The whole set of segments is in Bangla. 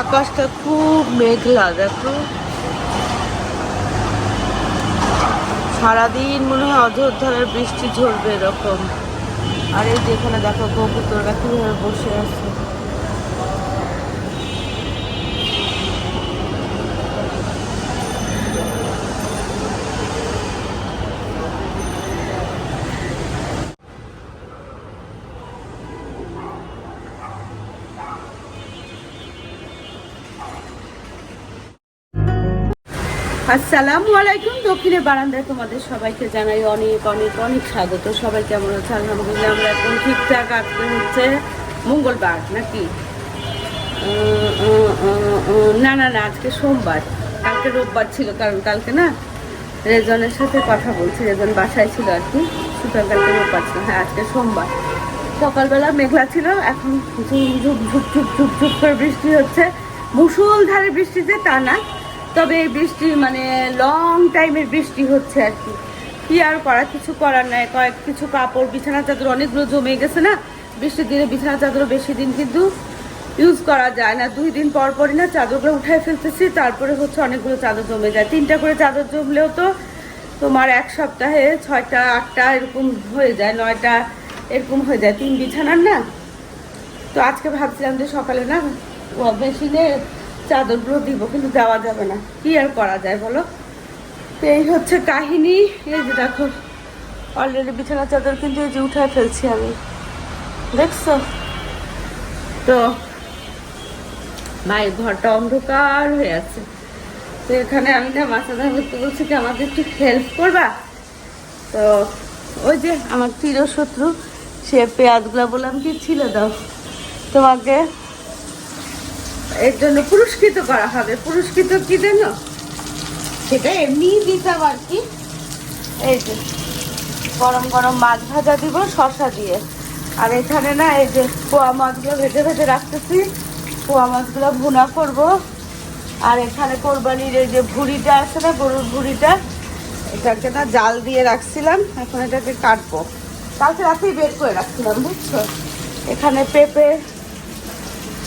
আকাশটা খুব মেঘলা, দেখো। সারাদিন মনে হয় অযোধ্যার বৃষ্টি ঝরবে এরকম। আর এই যেখানে দেখো কবুতররা কীভাবে বসে আছে। আসসালামু আলাইকুম। দক্ষিণে বারান্দায় তোমাদের সবাইকে জানাই অনেক অনেক অনেক স্বাগত। সবাই কেমন আছে? আলহামদুলিল্লাহ আমরা এখন ঠিকঠাক আজকে হচ্ছে মঙ্গলবার নাকি? না না না, আজকে সোমবার। কালকে রোববার ছিল, কারণ কালকে না রেজনের সাথে কথা বলছি। রেজন বাসায় ছিল আর কি। সুতরাং কালকে রোববার ছিল। হ্যাঁ আজকে সোমবার। সকালবেলা মেঘলা ছিল। এখন ঝুপ ঝুপ ঝুপ ঝুপ ঝুপ করে বৃষ্টি হচ্ছে। মুসুলধারে বৃষ্টিতে তা না। তবে বৃষ্টি মানে লং টাইমের বৃষ্টি হচ্ছে আর কি। কি আর করা কিছু করার নাই। কয়েক, কিছু কাপড়, বিছানা চাদর অনেকগুলো জমে গেছে না? বৃষ্টির দিনে বিছানা চাদর বেশি দিন কিন্তু ইউজ করা যায় না। দুই দিন পর পরই না চাদরগুলো উঠায় ফেলতেছি। তারপরে হচ্ছে অনেকগুলো চাদর জমে যায়। তিনটা করে চাদর জমলেও তো তোমার এক সপ্তাহে ছয়টা, আটটা এরকম হয়ে যায়, নয়টা এরকম হয়ে যায়। তিন বিছানার না? তো আজকে ভাবছিলাম যে সকালে না মেশিনে চাদরগুলো দিব, কিন্তু দেওয়া যাবে না। কি আর করা যায় বলো? এই হচ্ছে কাহিনী। এই যে দেখো অলরেডি বিছানা চাদর কিন্তু এই যে উঠায় ফেলছি আমি। দেখছ? তো মায়ের ঘরটা অন্ধকার হয়ে আছে। তো এখানে আমি না মাসাদা করতে বলছি কি, আমাকে একটু হেল্প করবা? তো ওই যে আমার চিরশত্রু, সে পেঁয়াজগুলো বললাম কি, ছিল দাও। তোমাকে এর জন্য পুরস্কৃত করা হবে। পুরস্কৃত কি জানো সেটা এমনি দিতাম আর কি। এই যে, গরম গরম মাছ ভাজা দিব শশা দিয়ে। আর এখানে না, এই যে পোয়া মাছগুলো ভেজে ভেজে রাখতেছি। পোয়া মাছগুলো ভুনা করব। আর এখানে কোরবানির এই যে ভুড়িটা আছে না, গরুর ভুড়িটা, এটাকে না জাল দিয়ে রাখছিলাম। এখন এটাকে কাটবো। কালকে রাতেই বের করে রাখছিলাম, বুঝছ? এখানে পেঁপে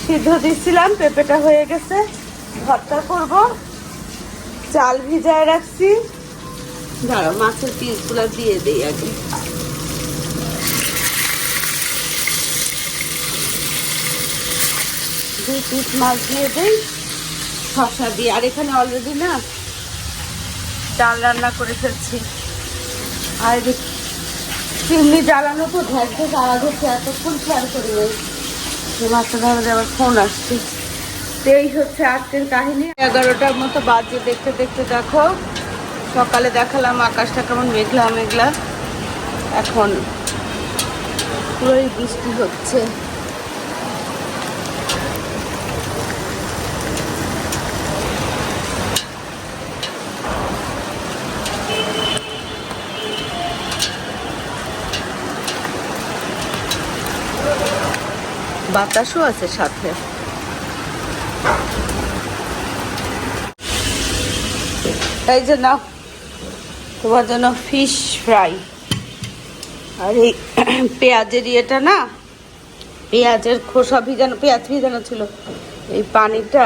সিদ্ধ দিচ্ছিলাম পেঁপেটা হয়ে গেছে। ভর্তা করব। চাল ভিজায় রাখছি। দাঁড়াও মাছের পিসগুলো দিয়ে দিই আগে। দুই পিস মাছ দিয়ে দিই শশা দিয়ে। আর এখানে অলরেডি না ডাল রান্না করে ফেলছি। আর চিমনি জ্বালানো তো ধ্যাস আওয়াজ হচ্ছে, এতক্ষণ খেয়াল করি যে মাছটা আবার ফোন আসছে। এই হচ্ছে আজকের কাহিনী। এগারোটার মতো বাজে দেখতে দেখতে দেখো। সকালে দেখালাম আকাশটা কেমন মেঘলা মেঘলা। এখন পুরোই বৃষ্টি হচ্ছে। বাতাসও আছে সাথে। এই যে নাও, তোমার জন্য ফিশ ফ্রাই আর এই পেঁয়াজের ইয়েটা না, পেঁয়াজের খোসা ভিজানো, পেঁয়াজ ভিজানো ছিল। এই পানিটা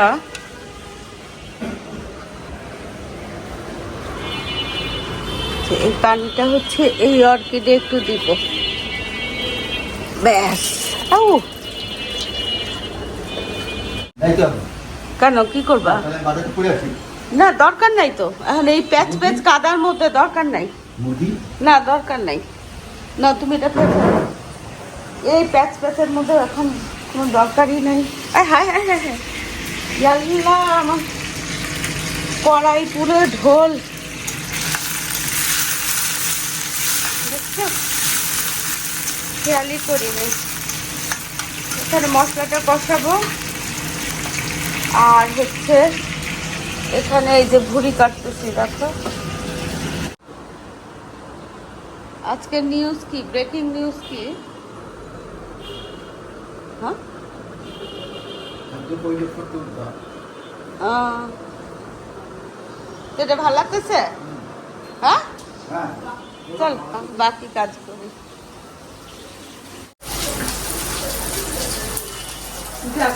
এই পানিটা হচ্ছে এই অর্কিডে একটু দিব। ব্যাস। আউ। কেন কি করবা? না দরকার নাই তো। এখন এই প্যাচ প্যাচ কাদার মধ্যে দরকার নাই। না দরকার নাই। না তুমি এটা এই প্যাচ প্যাচের মধ্যে এখন কোনো দরকারই নেই। হায় হায় হায় হায়। ইয়াল্লা আমার কড়াই পুরো ঢোল। দেখছ? খেয়ালই করি নেই। এখানে মশলাটা কষাবো। আর হচ্ছে এখানে এই যে ভুড়ি কাটতেছি, দেখো। আজকের নিউজ কি? ব্রেকিং নিউজ কি? হ্যাঁ? এটা ভালো লাগতেছে? হ্যাঁ? চল, বাকি কাজ করি। যাক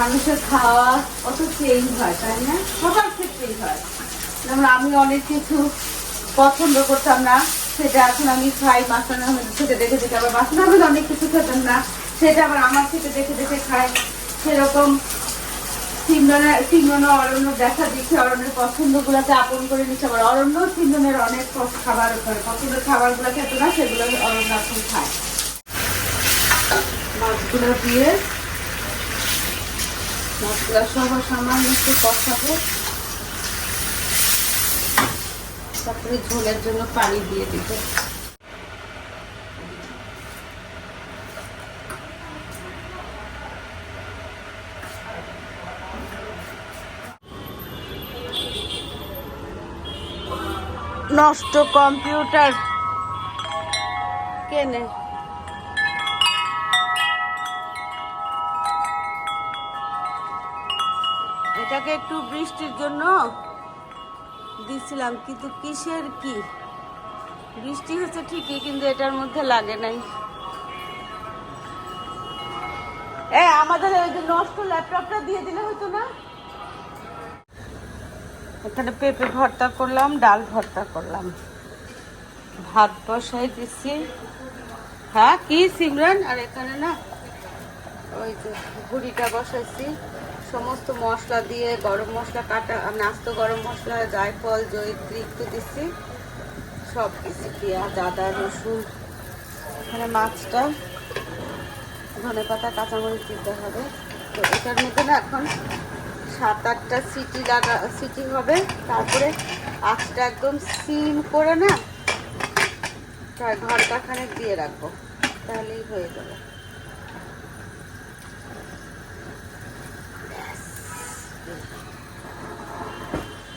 মানুষের খাওয়া কত চেঞ্জ হয়, তাই না? সবার ক্ষেত্রেই হয়। যেমন আমি অনেক কিছু পছন্দ করতাম না, সেটা এখন আমি খাই মাসান আহমেদ থেকে দেখে দেখে আবার মাসান আহমেদ অনেক কিছু খেতাম না, সেটা আবার আমার থেকে দেখে দেখে খাই। সেরকম তিনজনে অরণ্য দেখা দেখে অরণ্যের পছন্দগুলোকে আপন করে নিচ্ছে, আবার অরণ্য তিনজনের অনেক খাবার করে পছন্দের খাবারগুলো খেত না, সেগুলো অরণ্য এখন খায়। মাছগুলো দিয়ে সামান্য একটু কষাবো তারপরে ঝোলের জন্য পানি দিয়ে দিব নষ্ট কম্পিউটার কেনে এটাকে একটু বৃষ্টির জন্য দিছিলাম, কিন্তু কিসের কি? বৃষ্টি হচ্ছে ঠিকই, কিন্তু এটার মধ্যে লাগে নাই। এ, আমাদের ওই যে নষ্ট ল্যাপটপটা দিয়ে দিলে হতো না? এখানে পেঁপে ভর্তা করলাম, ডাল ভর্তা করলাম। ভাত বসাই দিচ্ছি হ্যাঁ কি, সিমরান? আর এখানে না, ওই যে ঘুড়িটা বসাইছি। সমস্ত মশলা দিয়ে গরম মশলা কাটা আস্ত গরম মশলা, জায়ফল, জয়িত্রী একটু দিচ্ছি সব কিছু পেঁয়াজ, আদা, রসুন। এখানে মাছটা ধনে পাতা, কাঁচামরিচ দিতে হবে। তো এটার মধ্যে না এখন সাত আটটা সিটি লাগা, সিটি হবে। তারপরে আঁচটা একদম সিম করে না, প্রায় খানেক দিয়ে রাখব। তাহলেই হয়ে যাবে।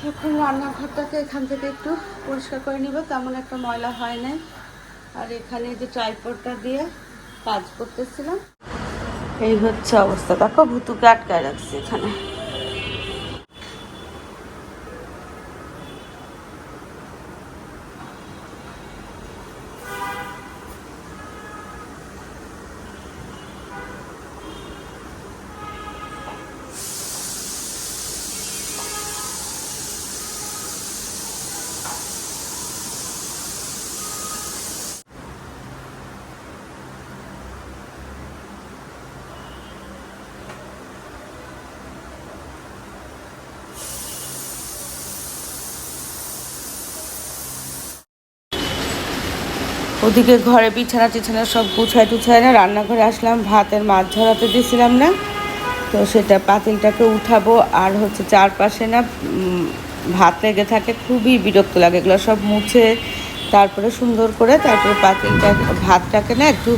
এখন রান্নাঘরটাকে এখান থেকে একটু পরিষ্কার করে নিব। তেমন একটা ময়লা হয় নাই। আর এখানে যে ট্রাইপোর্টটা দিয়ে কাজ করতেছিলাম। এই হচ্ছে অবস্থা। দেখো ভুতুকে আটকায় রাখছি এখানে। ওদিকে ঘরে বিছানা টিছানা সব গুছায় টুছায় না, রান্নাঘরে আসলাম, ভাতের মাছ ঝরাতে দিয়েছিলাম না। তো সেটা পাতিলটাকে উঠাবো, আর হচ্ছে চারপাশে না ভাত লেগে থাকে, খুবই বিরক্ত লাগে। এগুলো সব মুছে তারপরে সুন্দর করে তারপরে পাতিলটা, ভাতটাকে না একটু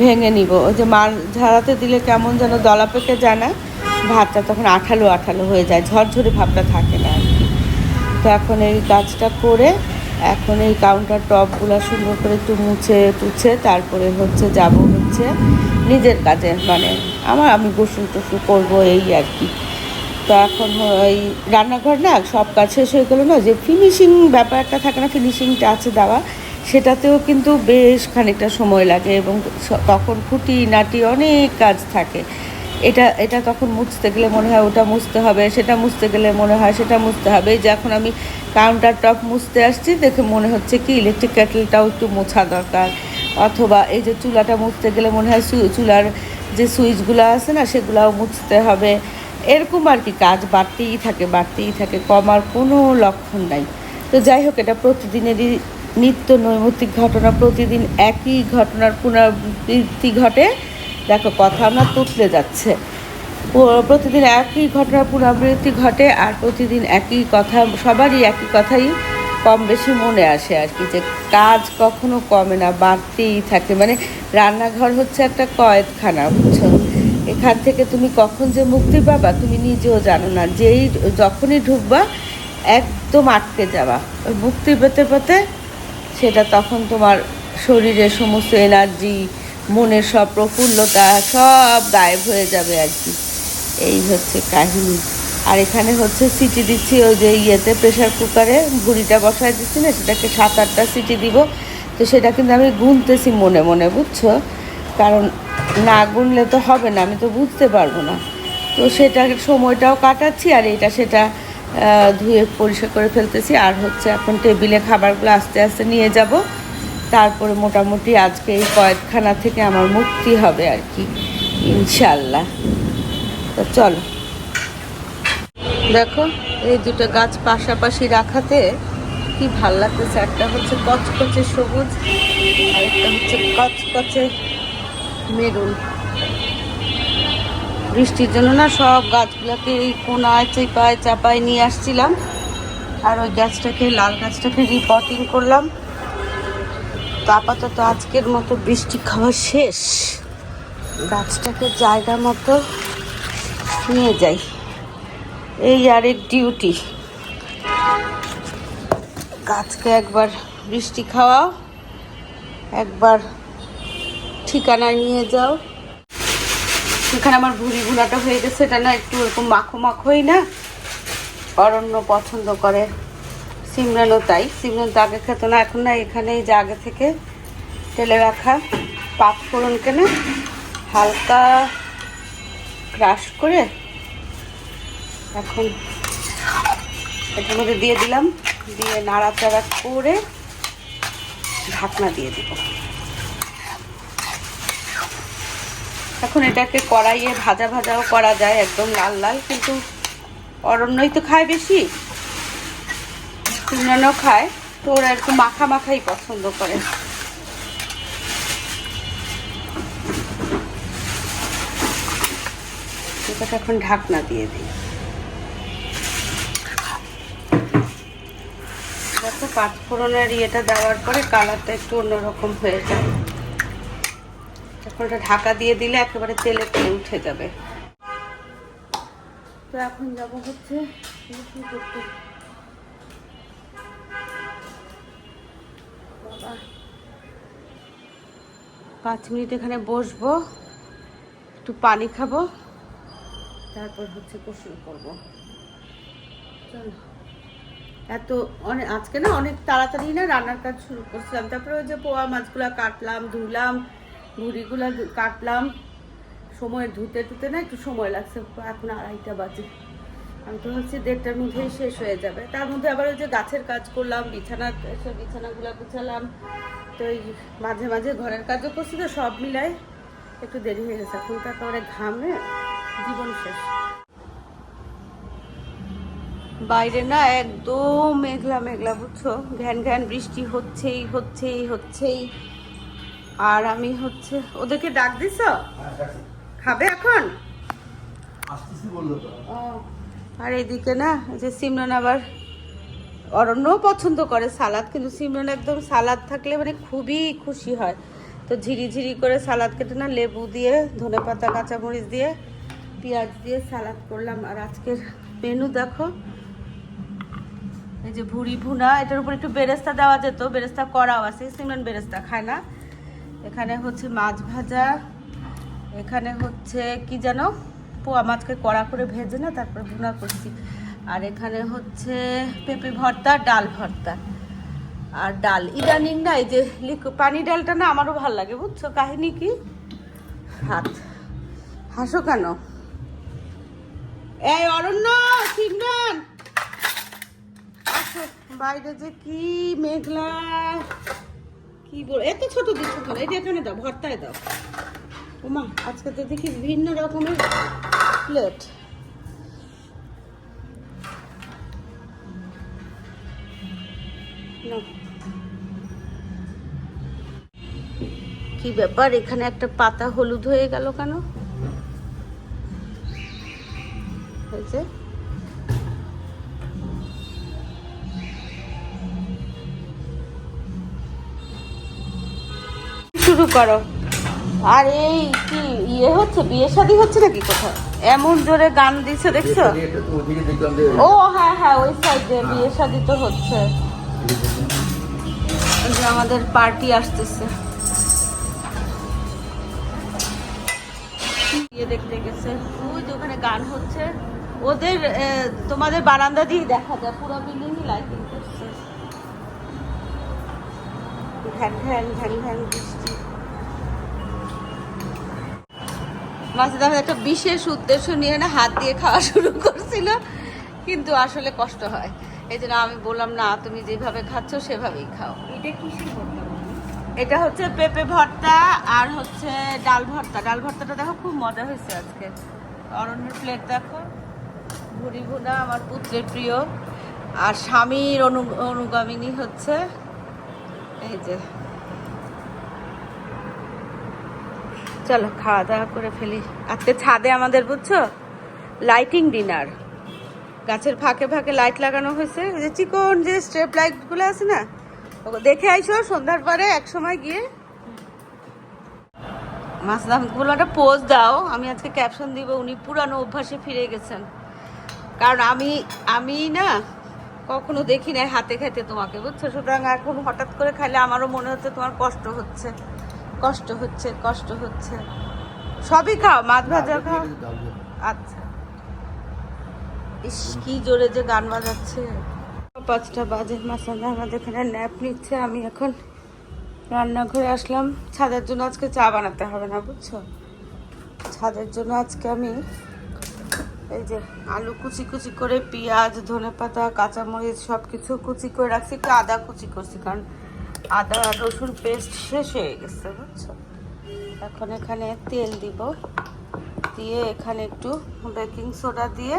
ভেঙে নিব। ওই যে মাছ ঝরাতে দিলে কেমন যেন দলা পেকে যায় না, ভাতটা তখন আঠালো আঠালো হয়ে যায়, ঝরঝরে ভাবটা থাকে না আর কি। তো এখন এই কাজটা করে এখন এই কাউন্টার টপগুলো সুন্দর করে একটু মুছে টুছে তারপরে হচ্ছে যাব হচ্ছে নিজের কাজে মানে আমার আমি গোসল টোসল করব এই আর কি। তো এখন ওই রান্নাঘর না, সব কাজ শেষ হয়ে গেলো না, যে ফিনিশিং ব্যাপারটা থাকে না ফিনিশিংটা আছে দেওয়া, সেটাতেও কিন্তু বেশ খানিকটা সময় লাগে এবং তখন খুঁটি নাটি অনেক কাজ থাকে। এটা এটা তখন মুছতে গেলে মনে হয় ওটা মুছতে হবে, সেটা মুছতে গেলে মনে হয় সেটা মুছতে হবে। যে এখন আমি কাউন্টার টপ মুছতে আসছি, দেখে মনে হচ্ছে কি ইলেকট্রিক কেটেলটাও একটু মোছা দরকার। অথবা এই যে চুলাটা মুছতে গেলে মনে হয় চুলার যে সুইচগুলো আছে না, সেগুলাও মুছতে হবে। এরকম আর কি কাজ বাড়তেই থাকে বাড়তেই থাকে কমার কোনো লক্ষণ নাই। তো যাই হোক, এটা প্রতিদিনেরই নিত্য নৈমিত্তিক ঘটনা, প্রতিদিন একই ঘটনার পুনরাবৃত্তি ঘটে। দেখো, কথা আমার তুতলে যাচ্ছে। প্রতিদিন একই ঘটনার পুনরাবৃত্তি ঘটে আর প্রতিদিন একই কথা, সবারই একই কথাই কম বেশি মনে আসে আর কি, যে কাজ কখনো কমে না, বাড়তেই থাকে। মানে রান্নাঘর হচ্ছে একটা কয়েদখানা বুঝছ? এখান থেকে তুমি কখন যে মুক্তি পাবা, তুমি নিজেও জানো না। যেই যখনই ঢুকবা, একদম আটকে যাবা। ওই মুক্তি পেতে পেতে সেটা তখন তোমার শরীরের সমস্ত এনার্জি মনের সব প্রফুল্লতা সব গায়েব হয়ে যাবে আর কি। এই হচ্ছে কাহিনী। আর এখানে হচ্ছে সিটি দিচ্ছি ওই যে ইয়েতে প্রেশার কুকারে ভুড়িটা বসায় দিচ্ছি না, সেটাকে সাত আটটা সিটি দিব। তো সেটা কিন্তু আমি গুনতেছি মনে মনে, বুঝছ? কারণ না গুনলে তো হবে না, আমি তো বুঝতে পারব না। তো সেটার সময়টাও কাটাচ্ছি আর এটা সেটা ধুয়ে পরিষ্কার করে ফেলতেছি। আর হচ্ছে এখন টেবিলে খাবারগুলো আস্তে আস্তে নিয়ে যাব। তারপরে মোটামুটি আজকে এই কয়েকখানা থেকে আমার মুক্তি হবে আর কি, ইনশাল্লাহ। তো চলো। দেখো, এই দুটো গাছ পাশাপাশি রাখাতে কি ভালো লাগতেছে। একটা হচ্ছে কচকচে সবুজ, আর একটা হচ্ছে কচকচে মেরুন। বৃষ্টির জন্য না সব গাছগুলোকে এই কোনায় চেপায় চাপায় নিয়ে আসছিলাম। আর ওই গাছটাকে, লাল গাছটাকে রিপোর্টিং করলাম। তো আপাতত আজকের মতো বৃষ্টি খাওয়া শেষ। গাছটাকে জায়গা মতো নিয়ে যাই। এই আরেক ডিউটি গাছকে একবার বৃষ্টি খাওয়াও, একবার ঠিকানায় নিয়ে যাও। সেখানে আমার ভুড়ি ভুনাটা হয়ে গেছে, এটা না একটু এরকম মাখো মাখোই না, অরণ্য পছন্দ করে। সিমরানও তাই। সিমরান তো আগে খেত না, এখন না এখানে যে আগে থেকে তেলে রাখা পাঁচ ফোড়ন কেনে হালকা ক্রাশ করে এখন এটার মধ্যে দিয়ে দিলাম, দিয়ে নাড়াচাড়া করে ঢাকনা দিয়ে দিব। এখন এটাকে কড়াইয়ে ভাজা ভাজাও করা যায়, একদম লাল লাল, কিন্তু অরণ্যই তো খায় বেশি। সিমরানও খায়, তো ওরা একটু মাখা মাখাই পছন্দ করে। এখন ঢাকনা দিয়ে দিই। দেখো পাঁচফোড়নের ইয়েটা দেওয়ার পরে কালারটা একটু অন্যরকম হয়ে যায়। এখন এটা ঢাকা দিয়ে দিলে একেবারে তেলে তেলে উঠে যাবে। তো এখন যাব হচ্ছে পাঁচ মিনিট এখানে বসবো, একটু পানি খাব, তারপর হচ্ছে গোসল করব। এত অনেক আজকে না অনেক তাড়াতাড়ি না রান্নার কাজ শুরু করছিলাম। তারপরে ওই যে পোয়া মাছগুলো কাটলাম ধুলাম ভুড়িগুলো কাটলাম। সময় ধুতে ধুতে না একটু সময় লাগছে, এখন আড়াইটা বাজে। আমি তো হচ্ছে দেড়টার মধ্যেই শেষ হয়ে যাবে। তার মধ্যে আবার ওই যে গাছের কাজ করলাম বিছানা বিছানাগুলো গুছালাম। তো এই মাঝে মাঝে ঘরের কাজও করছি তো সব মিলাই একটু দেরি হয়ে গেছে। এখন তো একেবারে ঘামে জীবন শেষ। বাইরে না একদম মেঘলা মেঘলা বুঝছ? ঘ্যান ঘ্যান বৃষ্টি হচ্ছেই হচ্ছেই হচ্ছেই। আর আমি হচ্ছে ওদেরকে ডাক দিছ? খাবে এখন? আসতেছি বলল তো। ও আর এদিকে না যে সিমরান আবার অরণ্যও পছন্দ করে সালাদ, কিন্তু সিমরান একদম সালাদ থাকলে মানে খুবই খুশি হয়। তো ঝিরি ঝিরি করে সালাদ কেটে না লেবু দিয়ে, ধনে পাতা, কাঁচামরিচ দিয়ে, পেঁয়াজ দিয়ে সালাদ করলাম। আর আজকের মেনু দেখো, এই যে ভুড়ি ভুনা, এটার উপর একটু বেরেস্তা দেওয়া যেত, বেরেস্তা করাও আছে, সিমরান বেরেস্তা খায় না। এখানে হচ্ছে মাছ ভাজা, এখানে হচ্ছে কি যেন? পোয়া মাছকে কড়া করে ভেজে না, তারপর ভুনা করছি। আর এখানে হচ্ছে পেঁপে ভর্তা, ডাল ভর্তা। আর ডাল, ইদানিং না এই যে পানি ডালটা না আমারও ভালো লাগে, বুঝছ? কাহিনী কি? হাত। হাসো কেন? এই অরণ্য, সিমরান! বাইরে যে কি মেঘলা। কি বল এত ছোট দিচ্ছ এটা এখানে দাও, ভর্তায় দাও। ওমা, আজকে তো দেখি ভিন্ন রকমের প্লেট। কি ব্যাপার, এখানে একটা পাতা হলুদ হয়ে গেল কেন? হয়েছে? শুরু করো। আর এই কি ইয়ে হচ্ছে? বিয়ে শাদী হচ্ছে নাকি কোথাও এমন জোরে গান দিছে, দেখছ? ও হ্যাঁ হ্যাঁ ওই সাইডে বিয়ে শাদী তো হচ্ছে। আমাদের পার্টি আসতেছে। ইয়ে দেখতে গেছে। ওই যে ওখানে গান হচ্ছে। ওদের তোমাদের বারান্দা দিয়ে দেখা যায়। পুরো বিল্ডিং লাইটিং করছে। ঘ্যান ঘ্যান ঘ্যান ঘ্যান বৃষ্টি। মাসিদ আহমেদ একটা বিশেষ উদ্দেশ্য নিয়ে না হাত দিয়ে খাওয়া শুরু করছিল কিন্তু আসলে কষ্ট হয়। এই জন্য আমি বললাম না তুমি যেভাবে খাচ্ছ সেভাবেই খাও। এটা কিসের এটা হচ্ছে পেঁপে ভর্তা আর হচ্ছে ডাল ভর্তা। ডাল ভর্তাটা দেখো খুব মজা হয়েছে আজকে। অরণ্যের প্লেট দেখো। ভুড়ি ভুনা আমার পুত্রের প্রিয়। আর স্বামীর অনু অনুগামিনী হচ্ছে এই যে চলো, খাওয়া দাওয়া করে ফেলি। আজকে ছাদে আমাদের, বুঝছ? লাইটিং ডিনার গাছের ফাঁকে ফাঁকে লাইট লাগানো হয়েছে। যে চিকন যে স্ট্রেপ লাইটগুলো আছে না দেখে আইসো, সন্ধ্যার পরে এক সময় গিয়ে মাসলাম বলল, একটা পোজ দাও। আমি আজকে ক্যাপশন দিব, উনি পুরানো অভ্যাসে ফিরে গেছেন। কারণ আমি আমি না কখনো দেখি নাই হাতে খেতে তোমাকে, বুঝছ? সুতরাং এখন হঠাৎ করে খাইলে আমারও মনে হচ্ছে তোমার কষ্ট হচ্ছে। কষ্ট হচ্ছে কষ্ট হচ্ছে। সবই খাও মাছ ভাজা খাও। আচ্ছা। ইস কি জোরে যে গান বাজাচ্ছে। পাঁচটা বাজে মাসাল্লাহ আমাদের এখানে ন্যাপ নিচ্ছে আমি এখন রান্নাঘরে আসলাম। ছাদের জন্য আজকে চা বানাতে হবে না বুঝছ? ছাদের জন্য আজকে আমি এই যে আলু কুচি কুচি করে পেঁয়াজ ধনে পাতা কাঁচামরিচ সব কিছু কুচি করে রাখছি একটু আদা কুচি করছি কারণ আদা, রসুন পেস্ট শেষ হয়ে গেছে, বুঝছ? এখন এখানে তেল দিব। দিয়ে এখানে একটু বেকিং সোডা দিয়ে,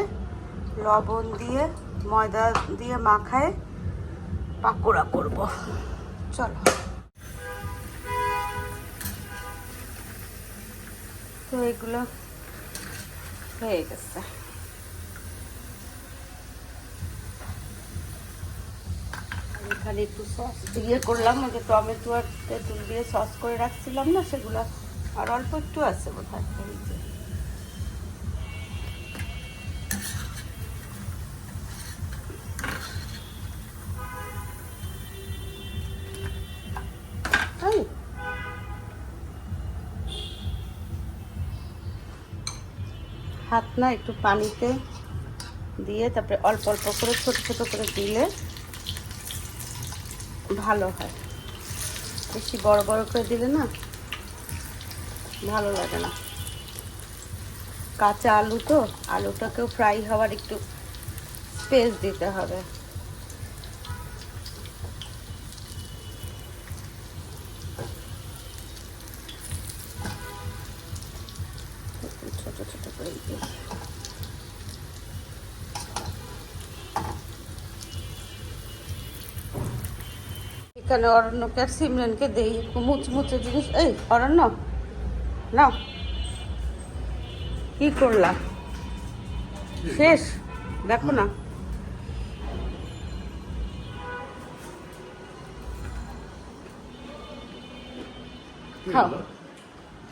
লবণ দিয়ে, ময়দা দিয়ে মাখায় পাকোড়া করব। চলো। তো এগুলো হয়ে গেছে। আমি এখানে একটু সস দিয়ে করলাম, ওই যে টমেটো আর তেঁতুল দিয়ে সস করে রাখছিলাম না, সেগুলো আর অল্প একটু আছে বোধ হয়। হাত না একটু পানিতে দিয়ে তারপরে অল্প অল্প করে, ছোট ছোট করে দিলে ভালো হয়। বেশি বড় বড় করে দিলে না ভালো লাগে না। কাঁচা আলু তো, আলুটাকেও ফ্রাই হওয়ার একটু স্পেস দিতে হবে। এখানে অরণ্যকে আর সিমরানকে দেই? একটু মুচমুচে জিনিস। এই, অরণ্য, নাও। কি করলা? শেষ? দেখো না।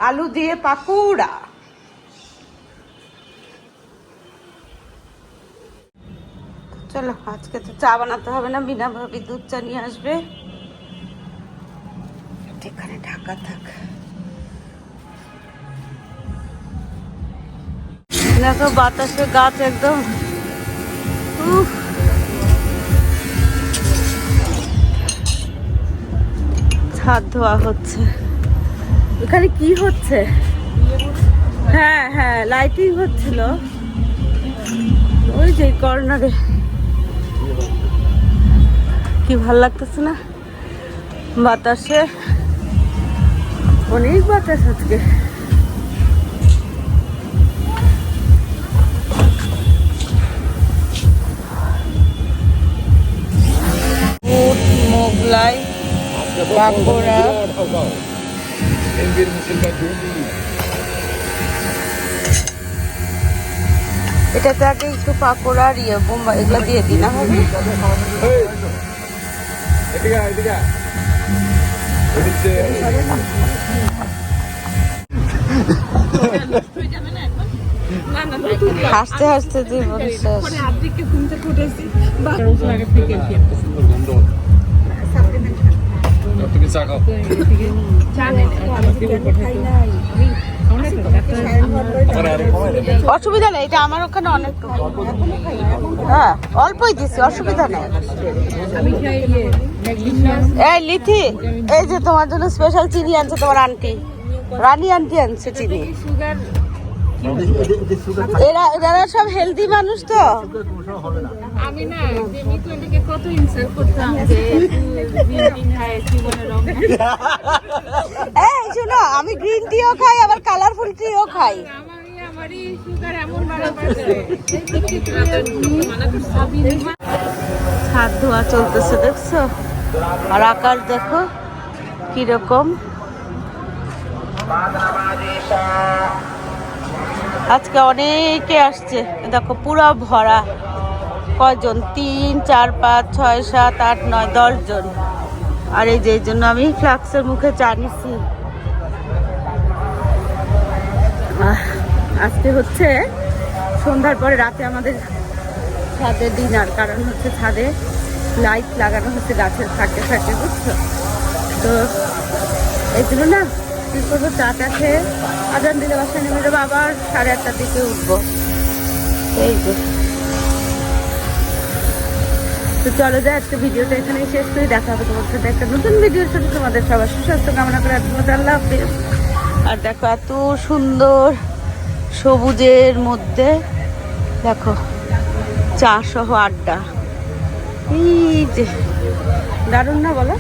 আলু দিয়ে পাকুড়া। চলো, আজকে তো চা বানাতে হবে না। বিনা ভাবি দুধ চা নিয়ে আসবে। ঢাকা থাক দেখো বাতাসে গাছ একদম। ছাদ ধোয়া হচ্ছে। এখানে কি হচ্ছে? হ্যাঁ হ্যাঁ লাইটিং হচ্ছিল। ওই যে কর্নারে কি ভালো লাগতেছে না? বাতাসে অনেক বাতাস আজকে। মোগলাই পাকোড়া এটাতে আগে একটু পাকোড়া আর ইয়ে বোম্বা এগুলো দিয়ে দিই না হবে এদিকে। এদিকে। হাসতে হাসতে জীবন শেষ। তুমি চা খাও। আমার আরে কমাই দেবে অসুবিধা নেই এটা আমার ওখানে অনেক হ্যাঁ অল্পই দিছি অসুবিধা নেই। এই লিথি এই যে তোমার জন্য স্পেশাল চিনি আনছে তোমার আন্টি। রানী আন্টি আনছে চিনি। এরা এরা সব হেলদি মানুষ তো। আমি না কত ইনসাল্ট করতাম যে গ্রিন টি খায় জীবনের রং এই শোনো আমি গ্রিন টিও খাই আবার কালারফুল টিও খাই। আমারই আমারই সুগার এমন বাড়াবার করে। হাত ধোয়া চলতেছে দেখছ? আর আকাশ দেখো কীরকম? আজকে অনেকে আসছে। দেখো পুরো ভরা। কয়জন? তিন চার পাঁচ ছয় সাত আট নয় দশ জন। আর এই যে জন্য আমি ফ্লাক্সের মুখে চা নিছি আহ, আজকে হচ্ছে সন্ধ্যার পরে রাতে আমাদের ছাদে ডিনার। কারণ হচ্ছে ছাদে লাইট লাগানো হচ্ছে গাছের ফাঁকে ফাঁকে বুঝছ? তো এই জন্য না কি করব চাটা খেয়ে আজান দিলে বাসায় নেমে যাব, আবার সাড়ে আটটার দিকে উঠবো। এই যে। তো চলো যাই, আজকে ভিডিওটা এখানে শেষ করে, দেখা হবে তোমার সাথে একটা নতুন ভিডিওর সাথে। তোমাদের সবার সুস্বাস্থ্য কামনা করে আল্লাহ হাফিজ। আর দেখো, এত সুন্দর সবুজের মধ্যে দেখো, চা সহ আড্ডা। এই যে। দারুণ না বলো?